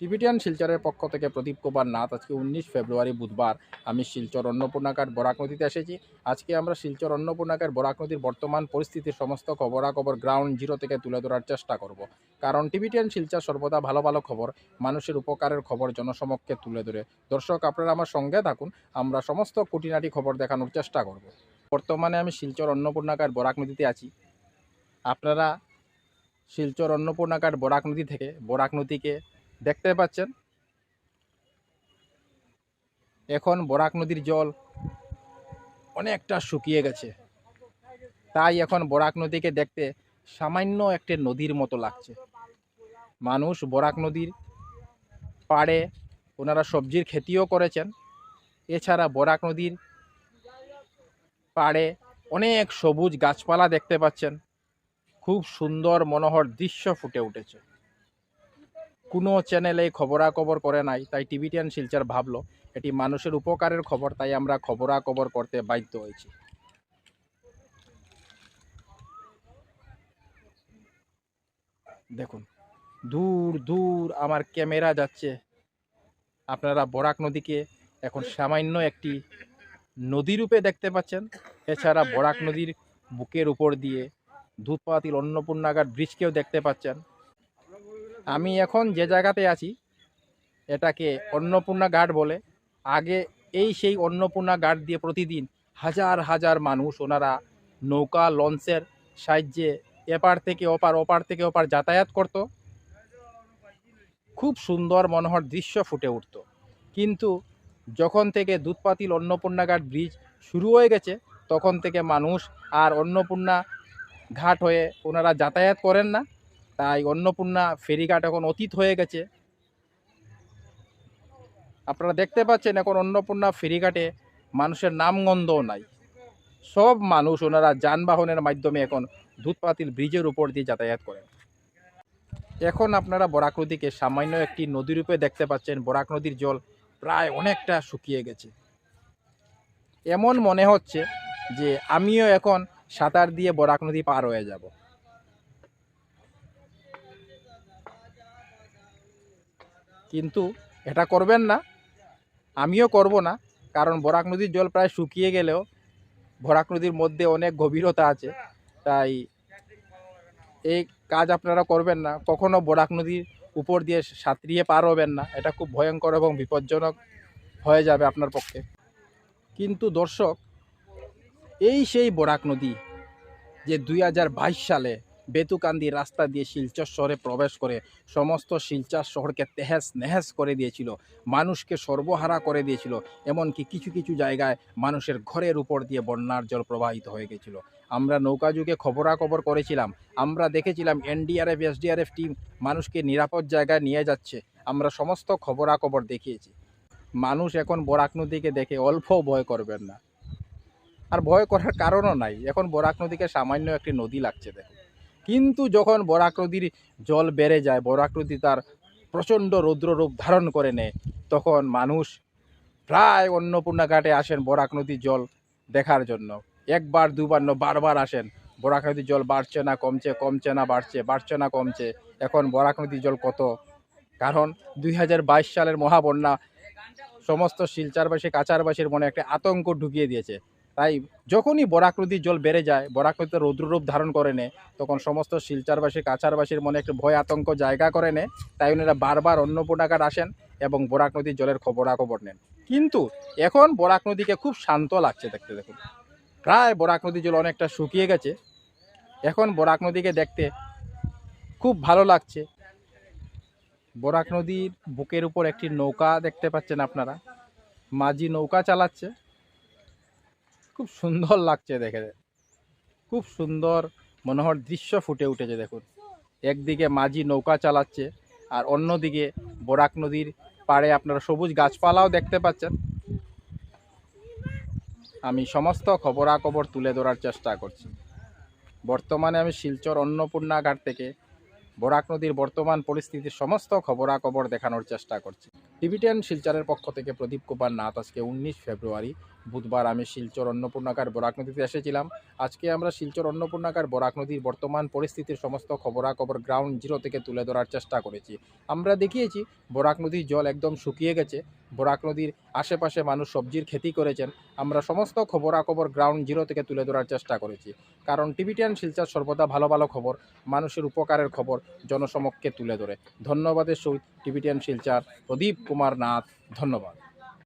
Tibetan শিলচরের পক্ষ থেকে প্রদীপ কুমার নাথ, আজকে উনিশ ফেব্রুয়ারি বুধবার। আমি শিলচর অন্নপূর্ণাঘাট বরাক নদীতে এসেছি। আজকে আমরা শিলচর অন্নপূর্ণাঘাট বরাক নদীর বর্তমান পরিস্থিতির সমস্ত খবরাখবর গ্রাউন্ড জিরো থেকে তুলে ধরার চেষ্টা করব। কারণ টিবিটিয়ান শিলচর সর্বদা ভালো ভালো খবর, মানুষের উপকারের খবর জনসমক্ষে তুলে ধরে। দর্শক, আপনারা আমার সঙ্গে থাকুন, আমরা সমস্ত খুঁটিনাটি খবর দেখানোর চেষ্টা করব। বর্তমানে আমি শিলচর অন্নপূর্ণাঘাট বরাক নদীতে আছি। আপনারা শিলচর অন্নপূর্ণাঘাট বরাক নদী থেকে, বরাক নদীকে দেখতে পাচ্ছেন? এখন বরাক নদীর জল অনেকটা শুকিয়ে গেছে। তাই এখন বরাক নদীকে দেখতে সামান্য একটি নদীর মতো লাগছে। মানুষ বরাক নদীর পাড়ে ওনারা সবজির খেতিও করেছেন। এছাড়া বরাক নদীর পাড়ে অনেক সবুজ গাছপালা দেখতে পাচ্ছেন। খুব সুন্দর মনোহর দৃশ্য ফুটে উঠেছে। কোনো চ্যানেলে খবরাখবর করে নাই, তাই টিভি টেন শিলচর ভাবলো, এটি মানুষের উপকারের খবর, তাই আমরা খবরাখবর করতে বাধ্য হয়েছি। দেখুন, দূর দূর আমার ক্যামেরা যাচ্ছে। আপনারা বরাক নদীকে এখন সামান্য একটি নদী রূপে দেখতে পাচ্ছেন। এছাড়া বরাক নদীর বুকের উপর দিয়ে দুধপাতিল অন্নপূর্ণাঘাট ব্রিজকেও দেখতে পাচ্ছেন। আমি এখন যে জায়গাতে আছি, এটাকে অন্নপূর্ণা ঘাট বলে। আগে এই সেই অন্নপূর্ণা ঘাট দিয়ে প্রতিদিন হাজার হাজার মানুষ ওনারা নৌকা লঞ্চের সাহায্যে এপার থেকে ওপার ওপার থেকে ওপার যাতায়াত করত। খুব সুন্দর মনোহর দৃশ্য ফুটে উঠত। কিন্তু যখন থেকে দুধপাতিল অন্নপূর্ণা ঘাট ব্রিজ শুরু হয়ে গেছে, তখন থেকে মানুষ আর অন্নপূর্ণা ঘাট হয়ে ওনারা যাতায়াত করেন না। তাই অন্নপূর্ণা ফেরিঘাট এখন অতীত হয়ে গেছে। আপনারা দেখতে পাচ্ছেন এখন অন্নপূর্ণা ফেরিঘাটে মানুষের নামগন্ধও নাই। সব মানুষ ওনারা যানবাহনের মাধ্যমে এখন দুধপাতিল ব্রিজের উপর দিয়ে যাতায়াত করেন। এখন আপনারা বরাক নদীকে সামান্য একটি নদীরূপে দেখতে পাচ্ছেন। বরাক নদীর জল প্রায় অনেকটা শুকিয়ে গেছে। এমন মনে হচ্ছে যে আমিও এখন সাঁতার দিয়ে বরাক নদী পার হয়ে যাব। কিন্তু এটা করবেন না। আমিও করব না, কারণ বরাক নদীর জল প্রায় শুকিয়ে গেলেও বরাক নদীর মধ্যে অনেক গভীরতা আছে, তাই এই কাজ আপনারা করবেন না। কখনো বরাক নদীর উপর দিয়ে সাঁতরিয়ে পার হবেন না, এটা খুব ভয়ঙ্কর এবং বিপজ্জনক হয়ে যাবে আপনার পক্ষে। কিন্তু দর্শক, এই সেই বরাক নদী যে দুই হাজার বাইশ সালে বেতুকান্দি রাস্তা দিয়ে শিলচর শহরে প্রবেশ করে সমস্ত শিলচর শহরকে তেহেস নেহেস করে দিয়েছিল। মানুষকে সর্বহারা করে দিয়েছিল। এমনকি কিছু কিছু জায়গায় মানুষের ঘরের উপর দিয়ে বন্যার জল প্রবাহিত হয়ে গেছিল। আমরা নৌকা যুগে খবরাখবর করেছিলাম। আমরা দেখেছিলাম এনডিআরএফ, এসডিআরএফ টিম মানুষকে নিরাপদ জায়গায় নিয়ে যাচ্ছে। আমরা সমস্ত খবরাখবর দেখিয়েছি। মানুষ এখন বরাক নদীকে দেখে অল্প ভয় করবেন না। আর ভয় করার কারণও নাই। এখন বরাক নদীকে সামান্য একটি নদী লাগছে দেখুন কিন্তু যখন বরাক নদীর জল বেড়ে যায় বরাক নদী তার প্রচণ্ড রৌদ্র রূপ ধারণ করে নেয়, তখন মানুষ প্রায় অন্নপূর্ণা ঘাটে আসেন বরাক নদীর জল দেখার জন্য। একবার, দুবার ন বারবার আসেন। বরাক নদীর জল বাড়ছে না, কমছে কমছে না, বাড়ছে বাড়ছে না, কমছে। এখন বরাক নদীর জল কত? কারণ দুই হাজার বাইশ সালের মহাবন্যা সমস্ত শিলচারবাসী কাচারবাসীর মনে একটা আতঙ্ক ঢুকিয়ে দিয়েছে। তাই যখনই বরাক নদীর জল বেড়ে যায় বরাক নদীতে রৌদ্ররূপ ধারণ করে নেয় তখন সমস্ত শিলচারবাসী, কাছারবাসীর মনে একটু ভয় আতঙ্ক জায়গা করে নেয় তাই ওনারা বারবার অন্নপূর্ণাঘাট আসেন এবং বরাক নদীর জলের খবরাখবর নেন। কিন্তু এখন বরাক নদীকে খুব শান্ত লাগছে দেখতে দেখুন। প্রায় বরাক নদীর জল অনেকটা শুকিয়ে গেছে। এখন বরাক নদীকে দেখতে খুব ভালো লাগছে। বরাক নদীর বুকের উপর একটি নৌকা দেখতে পাচ্ছেন আপনারা। মাঝি নৌকা চালাচ্ছে। খুব সুন্দর লাগছে দেখে। খুব সুন্দর মনোহর দৃশ্য ফুটে উঠেছে দেখুন। একদিকে মাঝি নৌকা চালাচ্ছে আর অন্যদিকে বরাক নদীর পাড়ে আপনারা সবুজ গাছপালাও দেখতে পাচ্ছেন। আমি সমস্ত খবরাখবর তুলে ধরার চেষ্টা করছি। বর্তমানে আমি শিলচর অন্নপূর্ণা ঘাট থেকে বরাক নদীর বর্তমান পরিস্থিতির সমস্ত খবরাখবর দেখানোর চেষ্টা করছি। টিভিটেন শিলচরের পক্ষ থেকে প্রদীপ কুমার নাথ আজকে উনিশ ফেব্রুয়ারি বুধবার আমি শিলচর অন্নপূর্ণাকার বরাক নদীতে এসেছিলাম। আজকে আমরা শিলচর অন্নপূর্ণাকার বরাক নদীর বর্তমান পরিস্থিতির সমস্ত খবরাখবর গ্রাউন্ড জিরো থেকে তুলে ধরার চেষ্টা করেছি। আমরা দেখিয়েছি, বরাক নদীর জল একদম শুকিয়ে গেছে। বরাক নদীর আশেপাশে মানুষ সবজির খেতি করেছেন। আমরা সমস্ত খবরাখবর গ্রাউন্ড জিরো থেকে তুলে ধরার চেষ্টা করেছি। কারণ টিভিটিয়ান শিলচর সর্বদা ভালো ভালো খবর। মানুষের উপকারের খবর জনসমক্ষে তুলে ধরে। ধন্যবাদের সহিত টিভিটিয়ান শিলচার। প্রদীপ কুমার নাথ, ধন্যবাদ।